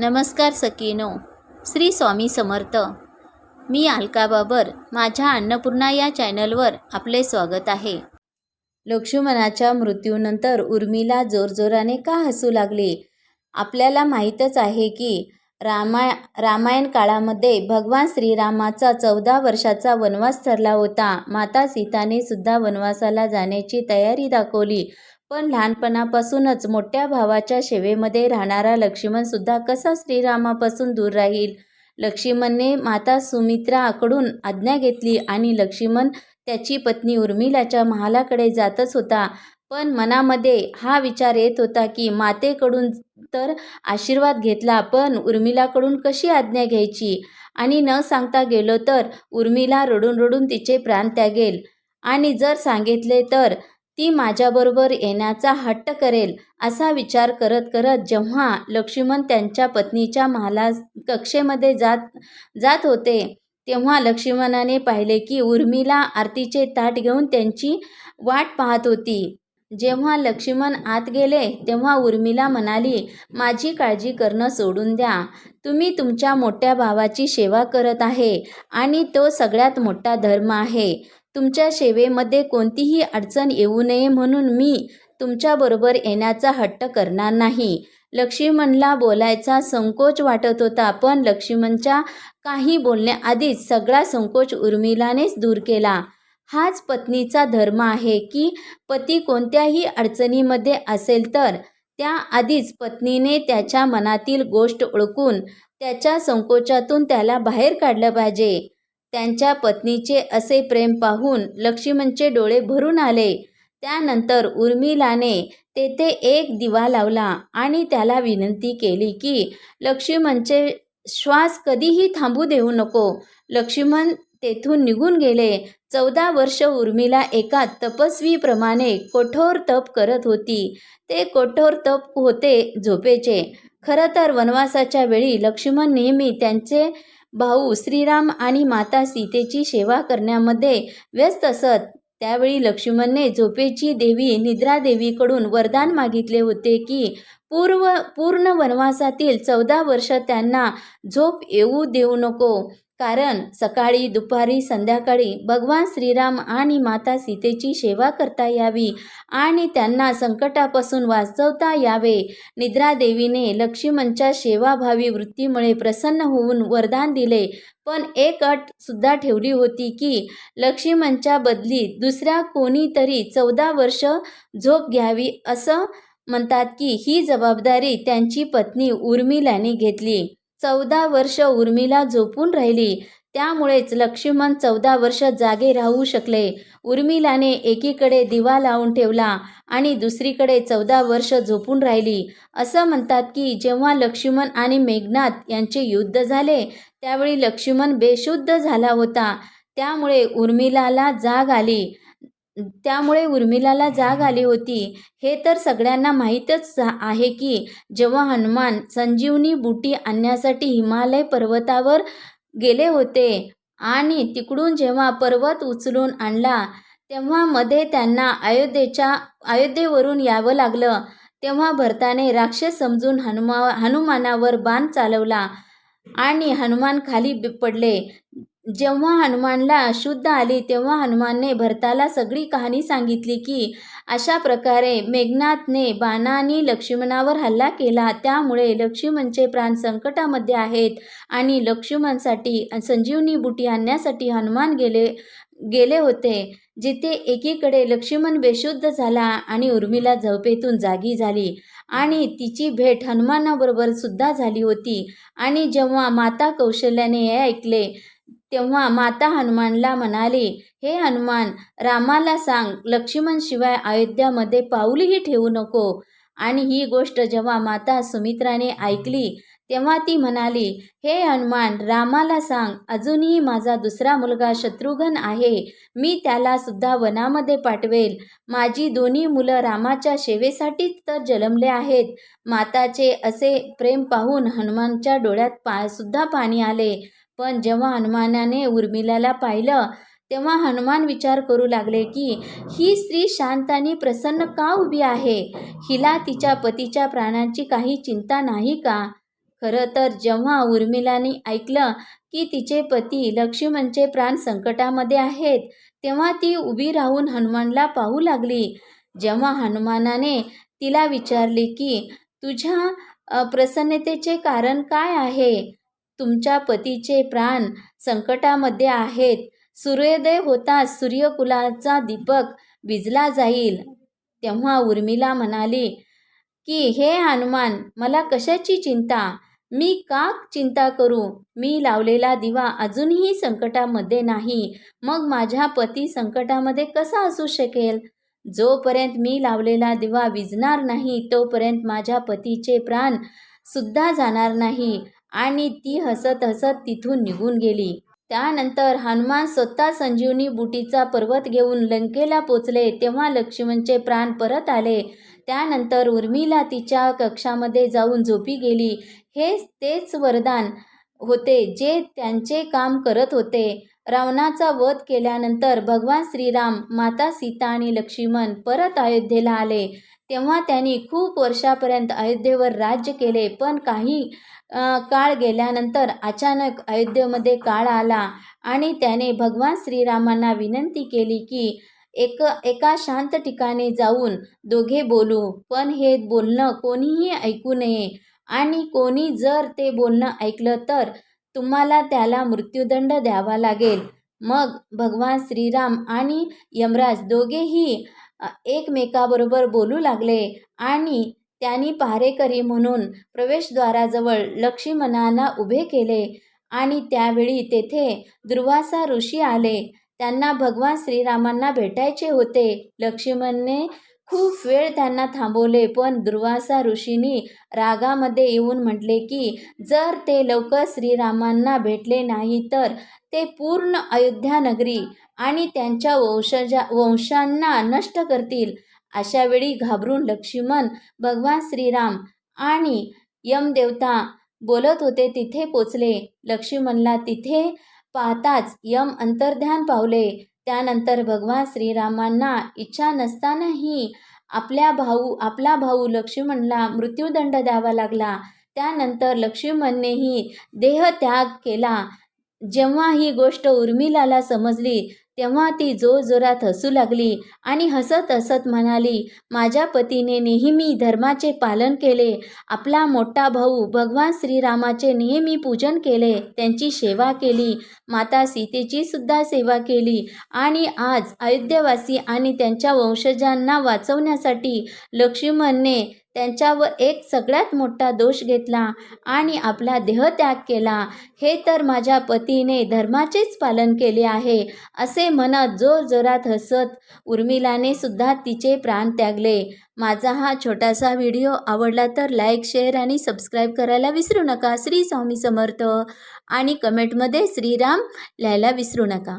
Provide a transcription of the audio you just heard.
नमस्कार सकीनो. श्री स्वामी समर्थ. मी अलका बाबर माझ्या अन्नपूर्णा या चॅनलवर आपले स्वागत आहे. लक्ष्मणाच्या मृत्यूनंतर उर्मिला जोरजोराने का हसू लागली? आपल्याला माहीतच आहे की रामा रामायण काळामध्ये भगवान श्रीरामाचा चौदा वर्षाचा वनवास ठरला होता. माता सीताने सुद्धा वनवासाला जाण्याची तयारी दाखवली. पण लहानपणापासूनच मोठ्या भावाच्या सेवेमध्ये राहणारा लक्ष्मणसुद्धा कसा श्रीरामापासून दूर राहील? लक्ष्मणने माता सुमित्राकडून आज्ञा घेतली आणि लक्ष्मण त्याची पत्नी उर्मिलाच्या महालाकडे जातच होता. पण मनामध्ये हा विचार येत होता की मातेकडून तर आशीर्वाद घेतला पण उर्मिलाकडून कशी आज्ञा घ्यायची? आणि न सांगता गेलो तर उर्मिला रडून रडून तिचे प्राण त्यागेल. आणि जर सांगितले तर ती माझ्याबरोबर येण्याचा हट्ट करेल असा विचार करत करत जेव्हा लक्ष्मण त्यांच्या पत्नीच्या महाला कक्षेमध्ये जात जात होते तेव्हा लक्ष्मणाने पाहिले की उर्मिला आरतीचे ताट घेऊन त्यांची वाट पाहत होती. जेव्हा लक्ष्मण आत गेले तेव्हा उर्मिला म्हणाली माझी काळजी करणं सोडून द्या. तुम्ही तुमच्या मोठ्या भावाची सेवा करत आहे आणि तो सगळ्यात मोठा धर्म आहे. तुमच्या सेवेमध्ये कोणतीही अडचण येऊ नये म्हणून मी तुमच्याबरोबर येण्याचा हट्ट करणार नाही. लक्ष्मणला बोलायचा संकोच वाटत होता पण लक्ष्मणच्या काही बोलण्याआधीच सगळा संकोच उर्मिलानेच दूर केला. हाच पत्नीचा धर्म आहे की पती कोणत्याही अडचणीमध्ये असेल तर त्याआधीच पत्नीने त्याच्या मनातील गोष्ट ओळखून त्याच्या संकोचातून त्याला बाहेर काढलं पाहिजे. त्यांच्या पत्नीचे असे प्रेम पाहून लक्ष्मणचे डोळे भरून आले. त्यानंतर उर्मिलाने तेथे एक दिवा लावला आणि त्याला विनंती केली की लक्ष्मणचे श्वास कधीही थांबू देऊ नको लक्ष्मण तेथून निघून गेले. चौदा वर्ष उर्मिला एका तपस्वीप्रमाणे कठोर तप करत होती. ते कठोर तप होते झोपेचे. खरं तर वनवासाच्या वेळी लक्ष्मण नेहमी त्यांचे भाऊ श्रीराम आणि माता सीतेची सेवा करण्यामध्ये व्यस्त असत. त्यावेळी लक्ष्मणने झोपेची देवी निद्रादेवीकडून वरदान मागितले होते की पूर्व पूर्ण वनवासातील चौदा वर्ष त्यांना झोप येऊ देऊ नको. कारण सकाळी दुपारी संध्याकाळी भगवान श्रीराम आणि माता सीतेची सेवा करता यावी आणि त्यांना संकटापासून वाचवता यावे. निद्रादेवीने लक्ष्मणच्या सेवाभावी वृत्तीमुळे प्रसन्न होऊन वरदान दिले. पण एक अट सुद्धा ठेवली होती की लक्ष्मणच्या बदली दुसऱ्या कोणीतरी चौदा वर्ष झोप घ्यावी असं म्हणतात की ही जबाबदारी त्यांची पत्नी उर्मिलाने घेतली. चौदा वर्ष उर्मिला झोपून राहिली. त्यामुळेच लक्ष्मण चौदा वर्ष जागे राहू शकले. उर्मिलाने एकीकडे दिवा लावून ठेवला आणि दुसरीकडे चौदा वर्ष झोपून राहिली. असं म्हणतात की जेव्हा लक्ष्मण आणि मेघनाथ यांचे युद्ध झाले त्यावेळी लक्ष्मण बेशुद्ध झाला होता. त्यामुळे उर्मिलाला जाग आली. त्यामुळे उर्मिलाला जाग आली होती. हे तर सगळ्यांना माहीतच आहे की जेव्हा हनुमान संजीवनी बुटी आणण्यासाठी हिमालय पर्वतावर गेले होते आणि तिकडून जेव्हा पर्वत उचलून आणला तेव्हा मध्ये त्यांना अयोध्येच्या अयोध्येवरून यावं लागलं. तेव्हा भरताने राक्षस समजून हनुमा हनुमानावर बाण चालवला आणि हनुमान खाली पडले. जेव्हा हनुमानला शुद्ध आली तेव्हा हनुमानने भरताला सगळी कहाणी सांगितली की अशा प्रकारे मेघनाथने बाणाने लक्ष्मणावर हल्ला केला. त्यामुळे लक्ष्मणचे प्राण संकटामध्ये आहेत आणि लक्ष्मणसाठी संजीवनी बुटी आणण्यासाठी हनुमान गेले गेले होते जिथे एकीकडे लक्ष्मण बेशुद्ध झाला आणि उर्मिला झोपेतून जागी झाली आणि तिची भेट हनुमानाबरोबर सुद्धा झाली होती. आणि जेव्हा माता कौशल्याने हे ऐकले तेव्हा माता हनुमानला म्हणाली हे हनुमान रामाला सांग लक्ष्मणशिवाय अयोध्यामध्ये पाऊलही ठेवू नको. आणि ही गोष्ट जेव्हा माता सुमित्राने ऐकली तेव्हा ती म्हणाली हे हनुमान रामाला सांग अजूनही माझा दुसरा मुलगा शत्रुघ्न आहे मी त्याला सुद्धा वनामध्ये पाठवेल. माझी दोन्ही मुलं रामाच्या सेवेसाठीच तर जन्मले आहेत. माताचे असे प्रेम पाहून हनुमानच्या डोळ्यात पा सुद्धा पाणी आले. पण जेव्हा हनुमानाने उर्मिलाला पाहिलं तेव्हा हनुमान विचार करू लागले की ही स्त्री शांत आणि प्रसन्न का उभी आहे? हिला तिच्या पतीच्या प्राणांची काही चिंता नाही का? खरं तर जेव्हा उर्मिलाने ऐकलं की तिचे पती लक्ष्मणचे प्राण संकटामध्ये आहेत तेव्हा ती उभी राहून हनुमानला पाहू लागली. जेव्हा हनुमानाने तिला विचारले की तुझ्या प्रसन्नतेचे कारण काय आहे? तुमच्या पतीचे प्राण संकटामध्ये आहेत. सूर्योदय होताच सूर्यकुलाचा दीपक विजला जाईल. तेव्हा उर्मिला म्हणाली की हे हनुमान मला कशाची चिंता? मी का चिंता करू? मी लावलेला दिवा अजूनही संकटामध्ये नाही. मग माझ्या पती संकटामध्ये कसा असू शकेल? जोपर्यंत मी लावलेला दिवा विजणार नाही तोपर्यंत माझ्या पतीचे प्राण सुद्धा जाणार नाही. आणि ती हसत हसत तिथून निघून गेली. त्यानंतर हनुमान स्वतः संजीवनी बुटीचा पर्वत घेऊन लंकेला पोचले. तेव्हा लक्ष्मणचे प्राण परत आले. त्यानंतर उर्मिला तिच्या कक्षामध्ये जाऊन झोपी गेली. हे तेच वरदान होते जे त्यांचे काम करत होते. रावणाचा वध केल्यानंतर भगवान श्रीराम माता सीता आणि लक्ष्मण परत अयोध्येला आले. तेव्हा त्यांनी खूप वर्षापर्यंत अयोध्येवर राज्य केले पण काही काळ गेल्यानंतर अचानक अयोध्येमध्ये काळ आला आणि त्याने भगवान श्रीरामांना विनंती केली की एक एका शांत ठिकाणी जाऊन दोघे बोलू पण हे बोलणं कोणीही ऐकू नये आणि कोणी जर ते बोलणं ऐकलं तर तुम्हाला त्याला मृत्यूदंड द्यावा लागेल. मग भगवान श्रीराम आणि यमराज दोघेही एकमेकाबरोबर बोलू लागले आणि त्यांनी पहारेकरी म्हणून प्रवेशद्वाराजवळ लक्ष्मणांना उभे केले आणि त्यावेळी तेथे दुर्वासा ऋषी आले. त्यांना भगवान श्रीरामांना भेटायचे होते. लक्ष्मणने खूप वेळ त्यांना थांबवले पण दुर्वासा ऋषींनी रागामध्ये येऊन म्हटले की जर ते लवकर श्रीरामांना भेटले नाही तर ते पूर्ण अयोध्या नगरी आणि त्यांच्या वंशजा वंशांना नष्ट करतील. अशा वेळी घाबरून लक्ष्मण भगवान श्रीराम आणि यमदेवता बोलत होते तिथे पोचले. लक्ष्मणला तिथे पाहताच यम अंतर्ध्यान पावले. त्यानंतर भगवान श्रीरामांना इच्छा नसतानाही आपल्या भाऊ आपला भाऊ लक्ष्मणला मृत्यूदंड द्यावा लागला. त्यानंतर लक्ष्मणनेही देहत्याग केला. जेव्हा ही गोष्ट उर्मिलाला समजली तेव्हा ती जोरजोरात हसू लागली आणि हसत हसत म्हणाली माझ्या पतीने नेहमी धर्माचे पालन केले. आपला मोठा भाऊ भगवान श्रीरामाचे नेहमी पूजन केले. त्यांची सेवा केली. माता सीतेची सुद्धा सेवा केली. आणि आज अयोध्यवासी आणि त्यांच्या वंशजांना वाचवण्यासाठी लक्ष्मणने त्यांच्यावर एक सगळ्यात मोठा दोष घेतला आणि आपला देहत्याग केला. हे तर माझ्या पतीने धर्माचेच पालन केले आहे असे म्हणत जोरजोरात हसत उर्मिलाने सुद्धा तिचे प्राण त्यागले. माझा हा छोटासा व्हिडिओ आवडला तर लाईक शेअर आणि सबस्क्राईब करायला विसरू नका. श्री स्वामी समर्थ. आणि कमेंटमध्ये श्रीराम लिहायला विसरू नका.